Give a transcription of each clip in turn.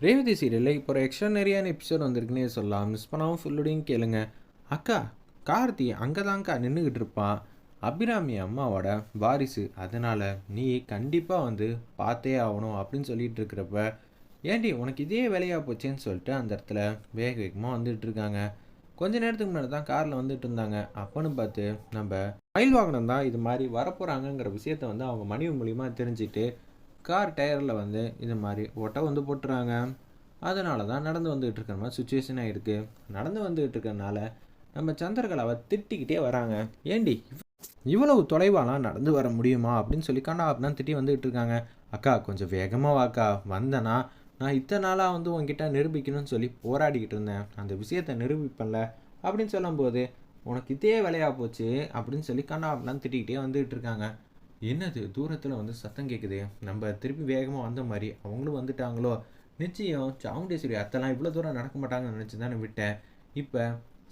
ரேவதி சீரியலில் இப்போ ஒரு எக்ஸ்ட்ரானரியான எபிசோட் வந்திருக்குன்னே சொல்லலாம். மிஸ் பண்ணாமல் ஃபுல்லோடையும் கேளுங்க. அக்கா கார்த்தி அங்கே தான்க்கா நின்றுக்கிட்டு இருப்பான் அபிராமி அம்மாவோட வாரிசு அதனால் நீ கண்டிப்பாக வந்து பார்த்தே ஆகணும் அப்படின்னு சொல்லிட்டு இருக்கிறப்ப ஏண்டி உனக்கு இதே வேலையாக போச்சேன்னு சொல்லிட்டு அந்த இடத்துல வேக வேகமாக வந்துட்டு இருக்காங்க. கொஞ்ச நேரத்துக்கு முன்னாடி தான் காரில் வந்துட்டு இருந்தாங்க. அப்போன்னு பார்த்து நம்ம மயில் வாகனம் தான் இது மாதிரி வரப்போகிறாங்கங்கிற விஷயத்த வந்து அவங்க மனைவி மூலியமாக தெரிஞ்சுட்டு கார் டயரில் வந்து இது மாதிரி ஒட்டை வந்து போட்டுறாங்க. அதனால தான் நடந்து வந்துகிட்டு இருக்கிற மாதிரி சுச்சுவேஷன் ஆகிருக்கு நடந்து வந்துகிட்டு இருக்கறனால நம்ம சந்திரகலாவை திட்டிக்கிட்டே வராங்க. ஏண்டி இவ்வளவு தொலைவாலாம் நடந்து வர முடியுமா? அப்படின்னு சொல்லி கண்ணா அப்படின்னா திட்டி வந்துகிட்டு இருக்காங்க. அக்கா கொஞ்சம் வேகமாக வாக்கா. வந்தேன்னா நான் இத்தனை நாளாக வந்து உங்ககிட்ட நிரூபிக்கணும்னு சொல்லி போராடிக்கிட்டு இருந்தேன். அந்த விஷயத்தை நிரூபிப்பேன்ல அப்படின்னு சொல்லும்போது உனக்கு இதே வேலையாக போச்சு அப்படின்னு சொல்லி கண்ணா அப்படிலாம் திட்டிக்கிட்டே வந்துகிட்டு இருக்காங்க. என்னது தூரத்தில் வந்து சத்தம் கேட்குது நம்ம திருப்பி வேகமாக வந்த மாதிரி அவங்களும் வந்துட்டாங்களோ? நிச்சயம் சாமுண்டேஸ்வரி அத்தெல்லாம் இவ்வளோ தூரம் நடக்க மாட்டாங்கன்னு நினச்சி தானே விட்டேன். இப்போ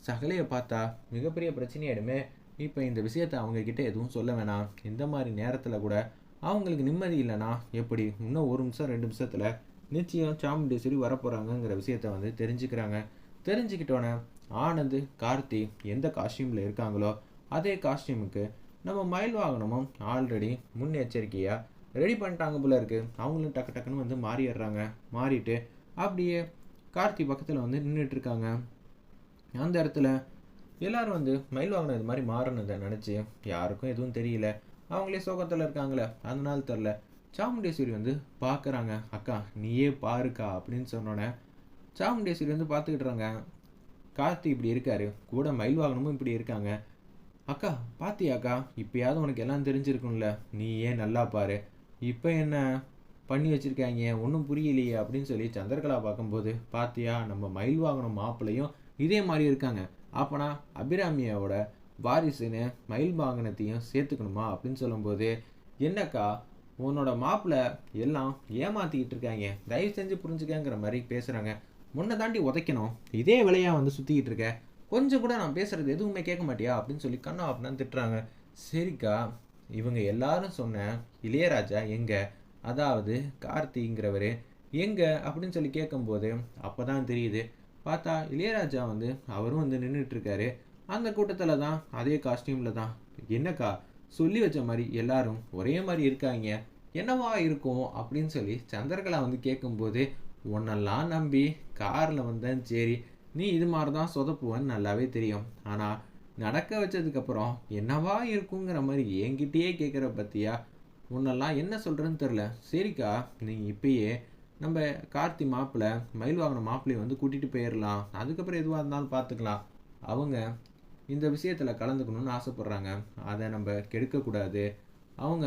சகலையை பார்த்தா மிகப்பெரிய பிரச்சனையாயிடுமே. இப்போ இந்த விஷயத்தை அவங்கக்கிட்ட எதுவும் சொல்ல வேணாம். இந்த மாதிரி நேரத்தில் கூட அவங்களுக்கு நிம்மதி இல்லைனா எப்படி? இன்னும் ஒரு நிமிஷம் ரெண்டு நிமிஷத்தில் நிச்சயம் சாமுண்டேஸ்வரி வரப்போகிறாங்கங்கிற விஷயத்த வந்து தெரிஞ்சுக்கிறாங்க. தெரிஞ்சுக்கிட்டோன்னே ஆனந்த் கார்த்தி எந்த காஸ்டியூமில் இருக்காங்களோ அதே காஸ்டியூமுக்கு நம்ம மயில் வாகனமும் ஆல்ரெடி முன்னெச்சரிக்கையாக ரெடி பண்ணிட்டாங்க போல இருக்குது அவங்களும் டக்கு டக்குன்னு வந்து மாறிடுறாங்க. மாறிட்டு அப்படியே கார்த்தி பக்கத்தில் வந்து நின்றுட்டு இருக்காங்க அந்த இடத்துல எல்லாரும் வந்து மயில் வாகனம் இது மாதிரி மாறினதை நினச்சி யாருக்கும் எதுவும் தெரியல. அவங்களே சோகத்தில் இருக்காங்களே. அதனால தெரில சாமுண்டேஸ்வரி வந்து பார்க்குறாங்க அக்கா நீயே பாருக்கா அப்படின்னு சொன்னோன்னே சாமுண்டேஸ்வரி வந்து பார்த்துக்கிட்டுறாங்க கார்த்தி இப்படி இருக்காரு. கூட மயில் வாகனமும் இப்படி இருக்காங்க. அக்கா பாத்தியாக்கா? இப்பயாவது உனக்கு எல்லாம் தெரிஞ்சிருக்கும்ல. நீ ஏன் நல்லா பாரு. இப்போ என்ன பண்ணி வச்சிருக்காங்க ஒன்றும் புரியலையே அப்படின்னு சொல்லி சந்திரகலா பார்க்கும்போது பாத்தியா நம்ம மயில் வாகனம் மாப்பிள்ளையும் இதே மாதிரி இருக்காங்க. அப்போனா அபிராமியாவோட வாரிசுன்னு மயில் வாகனத்தையும் சேர்த்துக்கணுமா அப்படின்னு சொல்லும்போது என்னக்கா உன்னோட மாப்பிள்ளை எல்லாம் ஏமாத்திக்கிட்டு இருக்காங்க தயவு செஞ்சு புரிஞ்சுக்கங்கிற மாதிரி பேசுகிறாங்க முன்னை தாண்டி உதைக்கணும். இதே விலையாக வந்து சுற்றிக்கிட்டு இருக்க. கொஞ்சம் கூட நான் பேசுறது எதுவுமே கேட்க மாட்டியா? அப்படின்னு சொல்லி கண்ணா அப்படின்னு திட்டுறாங்க. சரிக்கா இவங்க எல்லாரும் சொன்ன இளையராஜா எங்க? அதாவது கார்த்திங்கிறவர். எங்க? அப்படின்னு சொல்லி கேட்கும்போது அப்போ தான் தெரியுது. பார்த்தா இளையராஜா வந்து அவரும் வந்து நின்றுட்டு இருக்காரு அந்த கூட்டத்தில் தான் அதே காஸ்டியூமில் தான். என்னக்கா சொல்லி வச்ச மாதிரி எல்லாரும் ஒரே மாதிரி இருக்காங்க. என்னவா இருக்கும்? அப்படின்னு சொல்லி சந்திரகலா வந்து கேட்கும்போது உன்னெல்லாம் நம்பி காரில் வந்தேன் சரி. நீ இது மாதிரி தான் சொதப்புவன்னு நல்லாவே தெரியும். ஆனால் நடக்க வச்சதுக்கப்புறம் என்னவா இருக்குங்கிற மாதிரி என்கிட்டயே கேட்குற பற்றியா உன்னெல்லாம் என்ன சொல்கிறேன்னு தெரில சரிக்கா நீ இப்பயே நம்ம கார்த்தி மாப்பிள்ளை மயில் வாங்கின மாப்பிள்ளையை வந்து கூட்டிகிட்டு போயிடலாம் அதுக்கப்புறம் எதுவாக இருந்தாலும் பார்த்துக்கலாம் அவங்க இந்த விஷயத்தில் கலந்துக்கணும்னு ஆசைப்பட்றாங்க. அதை நம்ம கெடுக்கக்கூடாது அவங்க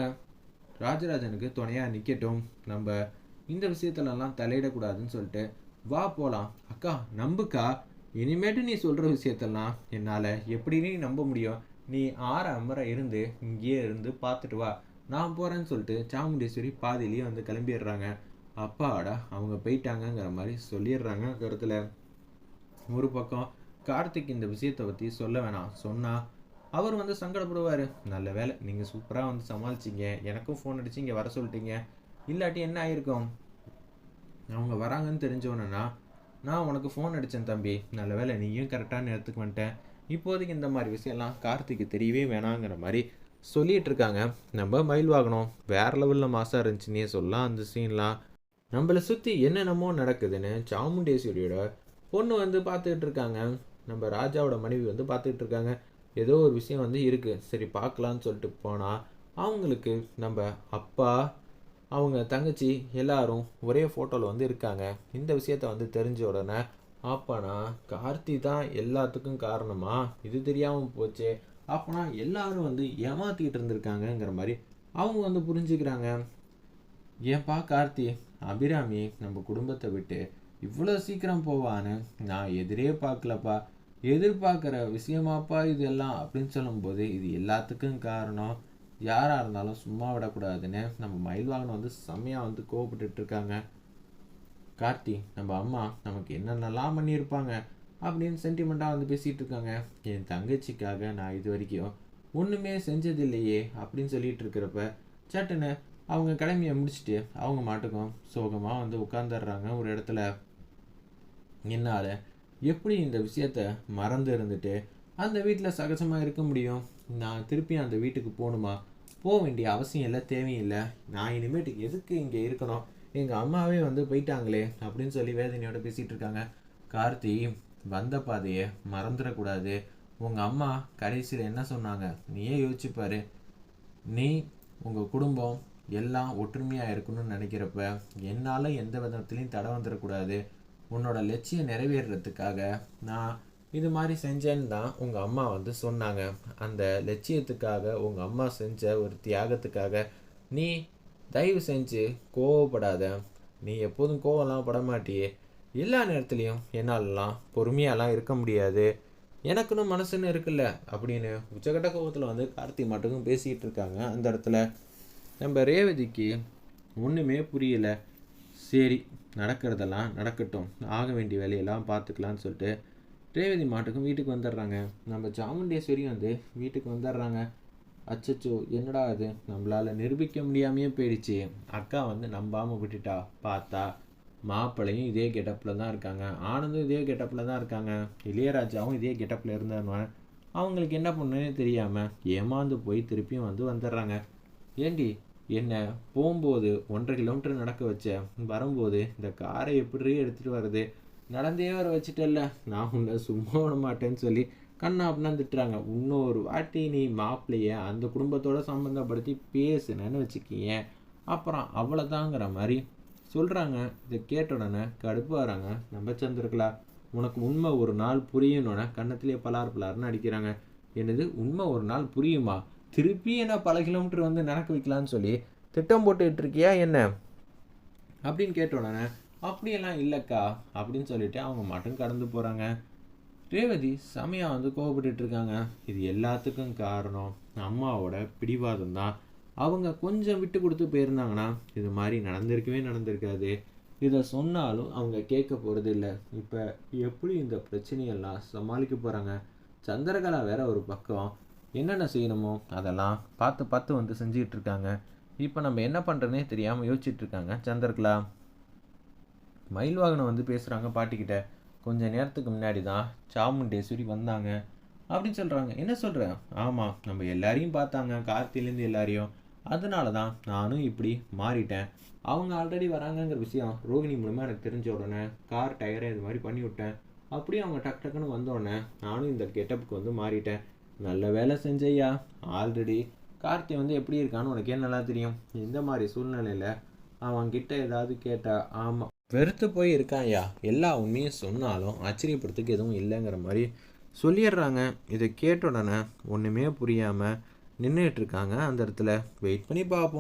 ராஜராஜனுக்கு துணையாக நிற்கட்டும் நம்ம இந்த விஷயத்துலலாம் தலையிடக்கூடாதுன்னு சொல்லிட்டு வா போகலாம் அக்கா நம்புக்கா? இனிமேட்டு நீ சொல்கிற விஷயத்தெல்லாம் என்னால் எப்படி நீ நம்ப முடியும். நீ ஆற அமர இருந்து இங்கேயே இருந்து பார்த்துட்டு வா. நான் போகிறேன்னு சொல்லிட்டு சாமுண்டேஸ்வரி பாதிலேயே வந்து கிளம்பிடுறாங்க. அப்பாடா அவங்க போயிட்டாங்கங்கிற மாதிரி சொல்லிடுறாங்க கருத்தில் ஒரு பக்கம் கார்த்திக் இந்த விஷயத்தை பற்றி சொல்ல வேணாம். சொன்னால் அவர் வந்து சங்கடப்படுவார். நல்ல வேலை நீங்கள் சூப்பராக வந்து சமாளிச்சிங்க. எனக்கும் ஃபோன் அடிச்சு இங்கே வர சொல்லிட்டீங்க. இல்லாட்டி என்ன ஆயிருக்கும்? அவங்க வராங்கன்னு தெரிஞ்சவனா நான் உனக்கு ஃபோன் அடித்தேன் தம்பி. நல்ல வேலை நீயும் கரெக்டான நேரத்துக்கு வந்துட்டேன். இப்போதைக்கு இந்த மாதிரி விஷயம்லாம் கார்த்திக்கு தெரியவே வேணாங்கிற மாதிரி சொல்லிகிட்டு இருக்காங்க. நம்ம மயில் வாகனம். வேற லெவலில் மாசாக இருந்துச்சுன்னே சொல்லலாம். அந்த சீன்லாம் நம்மளை சுற்றி என்னென்னமோ நடக்குதுன்னு சாமுண்டேஸ்வரியோட பொண்ணு வந்து பார்த்துக்கிட்டு இருக்காங்க. நம்ம ராஜாவோட மனைவி வந்து பார்த்துக்கிட்டு இருக்காங்க. ஏதோ ஒரு விஷயம் வந்து இருக்குது சரி பார்க்கலான்னு சொல்லிட்டு போனால் அவங்களுக்கு நம்ம அப்பா அவங்க தங்கச்சி எல்லாரும் ஒரே ஃபோட்டோவில் வந்து இருக்காங்க. இந்த விஷயத்த வந்து தெரிஞ்ச உடனே அப்பனா கார்த்தி தான் எல்லாத்துக்கும் காரணமா? இது தெரியாமல் போச்சு. அப்பனா எல்லாரும் வந்து ஏமாத்திக்கிட்டு இருந்திருக்காங்கங்கிற மாதிரி அவங்க வந்து புரிஞ்சுக்கிறாங்க. ஏன்பா கார்த்தி அபிராமி நம்ம குடும்பத்தை விட்டு இவ்வளோ சீக்கிரம் போவான்னு நான் எதிரே பார்க்கலப்பா. எதிர்பார்க்குற விஷயமாப்பா இதெல்லாம் அப்படின்னு சொல்லும்போது இது எல்லாத்துக்கும் காரணம். யாராக இருந்தாலும் சும்மா விடக்கூடாதுன்னு நம்ம மயில் வாகனம் வந்து செம்மையாக வந்து கோவப்பட்டு இருக்காங்க கார்த்தி நம்ம அம்மா நமக்கு என்னென்னலாம் பண்ணியிருப்பாங்க அப்படின்னு சென்டிமெண்ட்டாக வந்து பேசிகிட்டு இருக்காங்க என் தங்கச்சிக்காக நான் இது வரைக்கும் ஒன்றுமே செஞ்சதில்லையே அப்படின்னு சொல்லிட்டு இருக்கிறப்ப சட்டுன்னு அவங்க கடமையை முடிச்சுட்டு அவங்க மாட்டுக்கும் சோகமாக வந்து உட்காந்துடுறாங்க ஒரு இடத்துல. என்னால் எப்படி இந்த விஷயத்த மறந்து இருந்துட்டு அந்த வீட்டில் சகஜமாக இருக்க முடியும். நான் திருப்பி அந்த வீட்டுக்கு போகணுமா? போக வேண்டிய அவசியம் இல்லை தேவையில்லை நான் இனிமேட்டுக்கு எதுக்கு இங்கே இருக்கணும்? எங்கள் அம்மாவே வந்து போயிட்டாங்களே அப்படின்னு சொல்லி வேதனையோட பேசிகிட்டு இருக்காங்க. கார்த்தி வந்த பாதையை மறந்துடக்கூடாது. உங்கள் அம்மா கடைசியில் என்ன சொன்னாங்க? நீயே யோசிச்சுப்பார் நீ உங்கள் குடும்பம் எல்லாம் ஒற்றுமையாக இருக்கணும்னு நினைக்கிறப்ப என்னால் எந்த விதத்துலேயும் தடை வந்துடக்கூடாது. உன்னோட லட்சியம் நிறைவேறதுக்காக நான் இது மாதிரி செஞ்சேன்னு தான் உங்கள் அம்மா வந்து சொன்னாங்க. அந்த லட்சியத்துக்காக உங்கள் அம்மா செஞ்ச ஒரு தியாகத்துக்காக நீ தயவு செஞ்சு கோவப்படாத. நீ எப்போதும் கோவம்லாம் பட மாட்டியே. எல்லா நேரத்துலையும் என்னாலலாம் பொறுமையாலாம் இருக்க முடியாது. எனக்குன்னு மனசுன்னு இருக்குல்ல? அப்படின்னு உச்சகட்ட கோபத்தில் வந்து கார்த்தி மட்டுக்கும் பேசிக்கிட்டு இருக்காங்க. அந்த இடத்துல நம்ம ரேவதிக்கு ஒன்றுமே புரியல. சரி நடக்கிறதெல்லாம் நடக்கட்டும். ஆக வேண்டிய வேலையெல்லாம் பார்த்துக்கலான்னு சொல்லிட்டு ரேவதி மாட்டுக்கும் வீட்டுக்கு வந்துடுறாங்க. நம்ம சாமுண்டேஸ்வரியும் வந்து வீட்டுக்கு வந்துடுறாங்க. அச்சச்சோ என்னடா அது நம்மளால் நிரூபிக்க முடியாமையே போயிடுச்சு. அக்கா வந்து நம்பாமல் விட்டுட்டா. பார்த்தா மாப்பிள்ளையும் இதே கெட்டப்பில் தான் இருக்காங்க. ஆனந்தும் இதே கெட்டப்பில் தான் இருக்காங்க. இளையராஜாவும் இதே கெட்டப்பில் இருந்தாங்க அவங்களுக்கு என்ன பண்ணுன்னே தெரியாமல் ஏமாந்து போய் திருப்பியும் வந்து வந்துடுறாங்க. ஏண்டி என்ன போகும்போது ஒன்றரை கிலோமீட்டர் நடக்க வச்ச? வரும்போது இந்த காரை எப்படி எடுத்துகிட்டு வர்றது? நடந்தே வர வச்சுட்டல்ல. நான் உன்னை சும்மா விட மாட்டேன்னு சொல்லி கண்ணா அப்படின்னு திட்டுறாங்க. இன்னொரு வாட்டி நீ மாப்பிள்ளைய அந்த குடும்பத்தோட சம்மந்தப்படுத்தி பேசுனேன்னு வச்சுக்கிங்க. அப்புறம் அவ்வளோதாங்கிற மாதிரி சொல்கிறாங்க இதை கேட்ட உடனே கடுப்பு வராங்க. நம்ம சந்திருக்கலா உனக்கு உண்மை ஒரு நாள் புரியணுன்னு கன்னத்திலே பலார் பலார்னு அடிக்கிறாங்க. என்னது உண்மை ஒரு நாள் புரியுமா? திருப்பி என்ன பல கிலோமீட்டர் வந்து நடக்க வைக்கலான்னு சொல்லி திட்டம் போட்டுக்கிட்டு இருக்கியா என்ன? அப்படின்னு கேட்ட உடனே அப்படியெல்லாம் இல்லைக்கா அப்படின்னு சொல்லிட்டு அவங்க மட்டும் கடந்து போகிறாங்க ரேவதி செமையாக வந்து கோவப்பட்டுட்டு இருக்காங்க. இது எல்லாத்துக்கும் காரணம் அம்மாவோட பிடிவாதம் தான். அவங்க கொஞ்சம் விட்டு கொடுத்து போயிருந்தாங்கன்னா இது மாதிரி நடந்திருக்கவே நடந்திருக்காது. இதை சொன்னாலும் அவங்க கேட்க போகிறது இல்லை. இப்போ எப்படி இந்த பிரச்சனையெல்லாம் சமாளிக்க போகிறாங்க சந்திரகலா வேற ஒரு பக்கம். என்னென்ன செய்யணுமோ அதெல்லாம் பார்த்து பார்த்து வந்து செஞ்சுக்கிட்டு இருக்காங்க. இப்போ நம்ம என்ன பண்ணுறதுனே தெரியாமல் யோசிச்சுட்டு இருக்காங்க சந்திரகலா. மயில் வாகனம் வந்து பேசுகிறாங்க பாட்டிக்கிட்ட கொஞ்ச நேரத்துக்கு முன்னாடி தான் சாமுண்டேஸ்வரி வந்தாங்க அப்படின்னு சொல்கிறாங்க என்ன சொல்கிறேன் ஆமாம் நம்ம எல்லாரையும் பார்த்தாங்க கார்த்திலேருந்து எல்லாரையும். அதனால தான் நானும் இப்படி மாறிட்டேன். அவங்க ஆல்ரெடி வராங்கங்கிற விஷயம் ரோகிணி மூலமாக எனக்கு தெரிஞ்ச உடனே கார் டயரை இது மாதிரி பண்ணி விட்டேன். அப்படியே அவங்க டக் டக்குன்னு வந்தோடனே நானும் இந்த கெட்டப்புக்கு வந்து மாறிட்டேன். நல்ல வேலை செஞ்சையா ஆல்ரெடி கார்த்தி வந்து எப்படி இருக்கான்னு உனக்கு நல்லா தெரியும். இந்த மாதிரி சூழ்நிலையில் அவன்கிட்ட ஏதாவது கேட்டால் ஆமாம் வெறுத்து போய் இருக்கான்யா எல்லா உண்மையும் சொன்னாலும் ஆச்சரியப்படுறதுக்கு எதுவும் இல்லைங்கிற மாதிரி சொல்லிடுறாங்க. இதை கேட்ட உடனே ஒன்றுமே புரியாமல் நின்றுட்டு இருக்காங்க அந்த இடத்துல. வெயிட் பண்ணி பார்ப்போம்.